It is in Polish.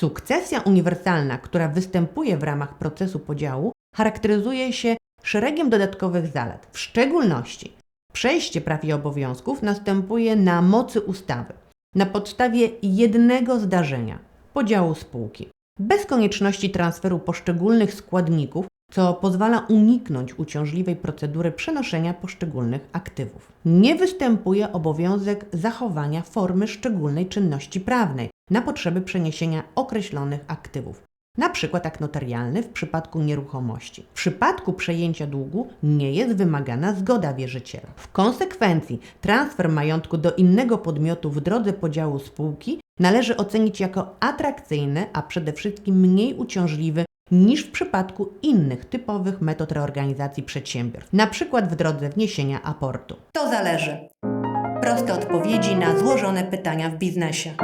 Sukcesja uniwersalna, która występuje w ramach procesu podziału, charakteryzuje się szeregiem dodatkowych zalet. W szczególności przejście praw i obowiązków następuje na mocy ustawy, na podstawie jednego zdarzenia podziału spółki, bez konieczności transferu poszczególnych składników, co pozwala uniknąć uciążliwej procedury przenoszenia poszczególnych aktywów. Nie występuje obowiązek zachowania formy szczególnej czynności prawnej na potrzeby przeniesienia określonych aktywów, przykład akt notarialny w przypadku nieruchomości. W przypadku przejęcia długu nie jest wymagana zgoda wierzyciela. W konsekwencji transfer majątku do innego podmiotu w drodze podziału spółki należy ocenić jako atrakcyjny, a przede wszystkim mniej uciążliwy niż w przypadku innych typowych metod reorganizacji przedsiębiorstw, przykład w drodze wniesienia aportu. To zależy. Proste odpowiedzi na złożone pytania w biznesie.